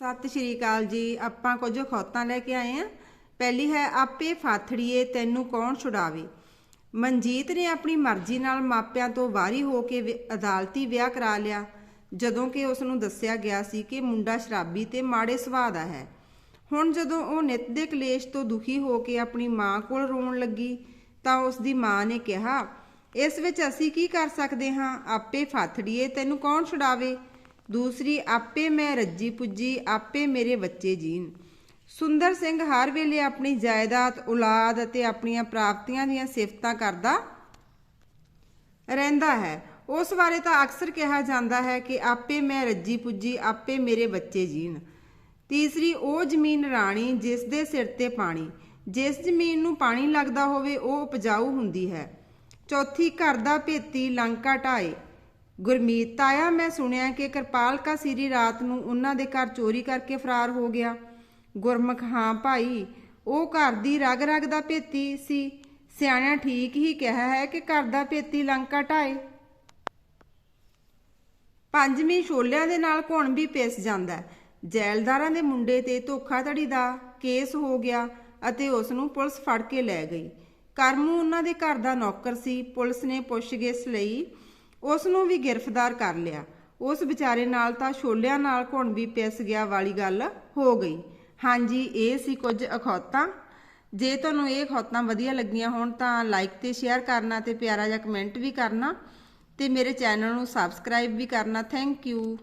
ਸਤਿ ਸ਼੍ਰੀ ਅਕਾਲ ਜੀ। ਆਪਾਂ ਕੁਝ ਖੌਤਾਂ ਲੈ ਕੇ ਆਏ ਆ। ਪਹਿਲੀ ਹੈ ਆਪੇ ਫਾਥੜੀਏ, ਤੈਨੂੰ ਕੌਣ ਛੁਡਾਵੇ? ਮਨਜੀਤ ਨੇ ਆਪਣੀ ਮਰਜ਼ੀ ਨਾਲ ਮਾਪਿਆਂ ਤੋਂ ਵਾਰੀ ਹੋ ਕੇ ਵਿ- ਅਦਾਲਤੀ ਵਿਆਹ ਕਰਾ ਲਿਆ। ਜਦੋਂ ਕਿ ਉਸ ਨੂੰ ਦੱਸਿਆ ਗਿਆ ਸੀ ਕਿ ਮੁੰਡਾ ਸ਼ਰਾਬੀ ਤੇ ਮਾੜੇ ਸੁਭਾਅ ਦਾ ਹੈ। ਹੁਣ ਜਦੋਂ ਉਹ ਨਿਤ ਦੇ ਕਲੇਸ਼ ਤੋਂ ਦੁਖੀ ਹੋ ਕੇ ਆਪਣੀ ਮਾਂ ਕੋਲ ਰੋਣ ਲੱਗੀ, ਤਾਂ ਉਸ ਦੀ ਮਾਂ ਨੇ ਕਿਹਾ, ਇਸ ਵਿੱਚ ਅਸੀਂ ਕੀ ਕਰ ਸਕਦੇ ਹਾਂ? ਆਪੇ ਫਾਥੜੀਏ, ਤੈਨੂੰ ਕੌਣ ਛੁਡਾਵੇ? ਦੂਸਰੀ, ਆਪੇ ਮੈਂ ਰੱਜੀ ਪੁੱਜੀ, ਆਪੇ ਮੇਰੇ ਬੱਚੇ ਜੀਣ ਸੁੰਦਰ ਸਿੰਘ ਹਰ ਵੇਲੇ ਆਪਣੀ ਜਾਇਦਾਦ, ਔਲਾਦ ਅਤੇ ਆਪਣੀਆਂ ਪ੍ਰਾਪਤੀਆਂ ਦੀਆਂ ਸਿਫਤਾਂ ਕਰਦਾ ਰਹਿੰਦਾ ਹੈ। ਉਸ ਬਾਰੇ ਤਾਂ ਅਕਸਰ ਕਿਹਾ ਜਾਂਦਾ ਹੈ ਕਿ ਆਪੇ ਮੈਂ ਰੱਜੀ ਪੁੱਜੀ, ਆਪੇ ਮੇਰੇ ਬੱਚੇ ਜੀਣ ਤੀਸਰੀ, ਉਹ ਜ਼ਮੀਨ ਰਾਣੀ ਜਿਸ ਦੇ ਸਿਰ ਤੇ ਪਾਣੀ। ਜਿਸ ਜ਼ਮੀਨ ਨੂੰ ਪਾਣੀ ਲੱਗਦਾ ਹੋਵੇ, ਉਹ ਉਪਜਾਊ ਹੁੰਦੀ ਹੈ। ਚੌਥੀ, ਘਰ ਦਾ ਭੇਤੀ, ਲੰਕਾ ਢਾਏ। ਗੁਰਮੀਤ, ਤਾਇਆ, ਮੈਂ ਸੁਣਿਆ ਕਿ ਕਿਰਪਾਲ ਕਾ ਸਿਰੀ ਰਾਤ ਨੂੰ ਉਹਨਾਂ ਦੇ ਘਰ ਚੋਰੀ ਕਰਕੇ ਫਰਾਰ ਹੋ ਗਿਆ। ਗੁਰਮੁਖ, ਹਾਂ ਭਾਈ, ਉਹ ਘਰ ਦੀ ਰਗ ਰਗ ਦਾ ਭੇਤੀ ਸੀ। ਸਿਆਣਿਆਂ ਠੀਕ ਹੀ ਕਿਹਾ ਹੈ ਕਿ ਘਰ ਦਾ ਭੇਤੀ ਲੰਕਾ ਢਾਏ। ਪੰਜਵੀਂ ਛੋਲਿਆਂ ਦੇ ਨਾਲ ਘੁਣ ਵੀ ਪਿਸ ਜਾਂਦਾ ਹੈ। ਜੈਲਦਾਰਾਂ ਦੇ ਮੁੰਡੇ ਤੇ ਧੋਖਾਧੜੀ ਦਾ ਕੇਸ ਹੋ ਗਿਆ ਅਤੇ ਉਸ ਨੂੰ ਪੁਲਿਸ ਫੜ ਕੇ ਲੈ ਗਈ। ਕਰਮੂ ਉਹਨਾਂ ਦੇ ਘਰ ਦਾ ਨੌਕਰ ਸੀ। ਪੁਲਿਸ ਨੇ ਪੁੱਛਗਿੱਛ ਲਈ ਉਸ ਨੂੰ ਵੀ ਗ੍ਰਿਫਤਾਰ ਕਰ ਲਿਆ। ਉਸ ਵਿਚਾਰੇ ਨਾਲ ਤਾਂ ਛੋਲਿਆਂ ਨਾਲ ਘੁਣ ਵੀ ਪਿਸ ਗਿਆ ਵਾਲੀ ਗੱਲ ਹੋ ਗਈ। ਹਾਂਜੀ, ਇਹ ਸੀ ਕੁਝ ਅਖੌਤਾਂ। ਜੇ ਤੁਹਾਨੂੰ ਇਹ ਅਖੌਤਾਂ ਵਧੀਆ ਲੱਗੀਆਂ ਹੋਣ ਤਾਂ ਲਾਈਕ ਤੇ ਸ਼ੇਅਰ ਕਰਨਾ ਤੇ ਪਿਆਰਾ ਜਿਹਾ ਕਮੈਂਟ ਵੀ ਕਰਨਾ ਤੇ ਮੇਰੇ ਚੈਨਲ ਨੂੰ ਸਬਸਕ੍ਰਾਈਬ ਵੀ ਕਰਨਾ। Thank you